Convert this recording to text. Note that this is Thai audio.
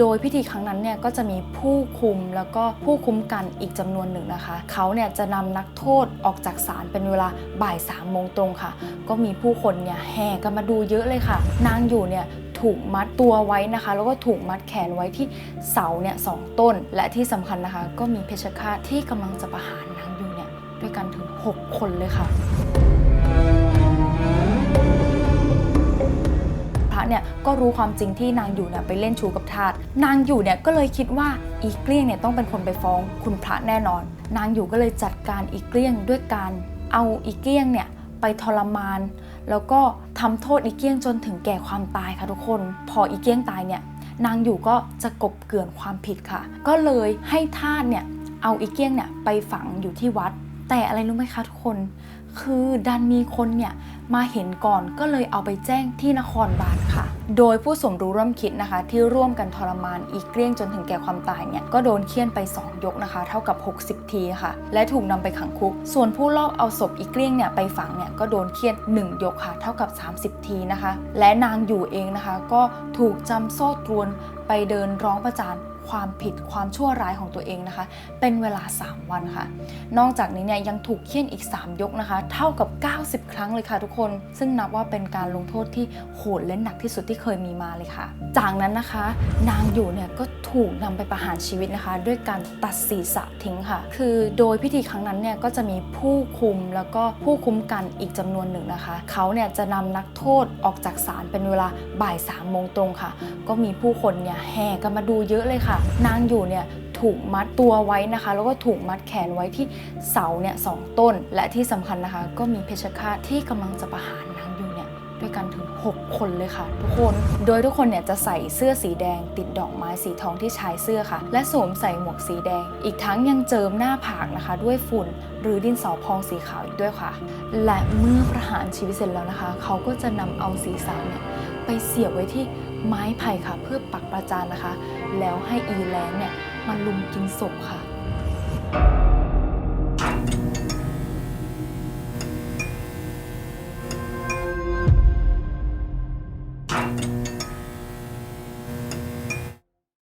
โดยพิธีครั้งนั้นเนี่ยก็จะมีผู้คุมแล้วก็ผู้คุ้มกันอีกจำนวนหนึ่งนะคะ เขาเนี่ยจะนำนักโทษออกจากศาลเป็นเวลาบ่ายสามโมงตรงค่ะ ก็มีผู้คนเนี่ยแห่กันมาดูเยอะเลยค่ะ นางอยู่เนี่ยถูกมัดตัวไว้นะคะ แล้วก็ถูกมัดแขนไว้ที่เสาเนี่ยสองต้น และที่สำคัญนะคะ ก็มีเพชฌฆาตที่กำลังจะประหารนางอยู่เนี่ยด้วยกันถึง 6 คนเลยค่ะ ก็รู้ความจริงที่นางอยู่เนี่ยไปเล่นชู้กับทาสนางอยู่เนี่ยก็เลยคิดว่าอีเกลี้ยงเนี่ยต้องเป็นคนไปฟ้องคุณพระแน่นอน นางอยู่ก็เลยจัดการอีเกลี้ยงด้วยการเอาอีเกลี้ยงเนี่ยไปทรมาน แล้วก็ทำโทษอีเกลี้ยงจนถึงแก่ความตายค่ะทุกคน พออีเกลี้ยงตายเนี่ยนางอยู่ก็จะกบเกลื่อนความผิดค่ะ ก็เลยให้ทาสเนี่ยเอาอีเกี้ยงเนี่ยไปฝังอยู่ที่วัด แต่อะไรรู้ไหมคะทุกคน คือดันมีคนเนี่ย มาเห็นก่อนก็เลยเอาไปแจ้งที่นครบาลค่ะ โดยผู้สมรู้ร่วมคิดนะคะ ที่ร่วมกันทรมานอีเกลี้ยงจนถึงแก่ความตายเนี่ยก็โดนเคี่ยนไป 2 ยกนะคะ เท่ากับ 60 ทีค่ะ และถูกนำไปขังคุก ส่วนผู้ลอบเอาศพอีเกลี้ยงเนี่ยไปฝังเนี่ยก็โดนเคี่ยน 1 ยกค่ะ เท่ากับ 30 ทีนะคะ และนางอยู่เองนะคะ ก็ถูกจำโซ่ตรวนไปเดินร้องประจาน ความผิดความชั่วร้ายของตัวเองนะคะ เป็นเวลา 3 วันค่ะ นอกจากนี้เนี่ยยังถูกเคี่ยนอีก 3 ยกนะคะ เท่ากับ 90 ครั้งเลยค่ะทุกคน ซึ่งนับว่าเป็นการลงโทษที่โหดและหนักที่สุดที่เคยมีมาเลยค่ะ จากนั้นนะคะ นางอยู่เนี่ยก็ถูกนำไปประหารชีวิตนะคะ ด้วยการตัดศีรษะทิ้งค่ะ คือโดยพิธีครั้งนั้นเนี่ยก็จะมีผู้คุมแล้วก็ผู้คุ้มกันอีกจำนวนหนึ่งนะคะเขาเนี่ยจะนำนักโทษออกจากศาลเป็นเวลาบ่ายสามโมงตรงค่ะ ก็มีผู้คนเนี่ยแห่กันมาดูเยอะเลยค่ะนางอยู่เนี่ยถูกมัดตัวไว้นะคะ แล้วก็ถูกมัดแขนไว้ที่เสาเนี่ยสองต้น และที่สำคัญนะคะ ก็มีเพชฌฆาตที่กำลังจะประหารนางอยู่เนี่ยด้วยกันถึง 6 คนเลยค่ะ ทุกคน โดยทุกคนเนี่ยจะใส่เสื้อสีแดง ติดดอกไม้สีทองที่ชายเสื้อค่ะ และสวมใส่หมวกสีแดง อีกทั้งยังเจิมหน้าผากนะคะ ด้วยฝุ่นหรือดินสอพองสีขาวอีกด้วยค่ะ และเมื่อประหารชีวิตเสร็จแล้วนะคะ เขาก็จะนำเอาศีรษะเนี่ย ไปเสียบไว้ที่ไม้ไผ่ค่ะ เพื่อปักประจานนะคะ แล้วให้อีแลนเนี่ยมาลุมกินศพค่ะ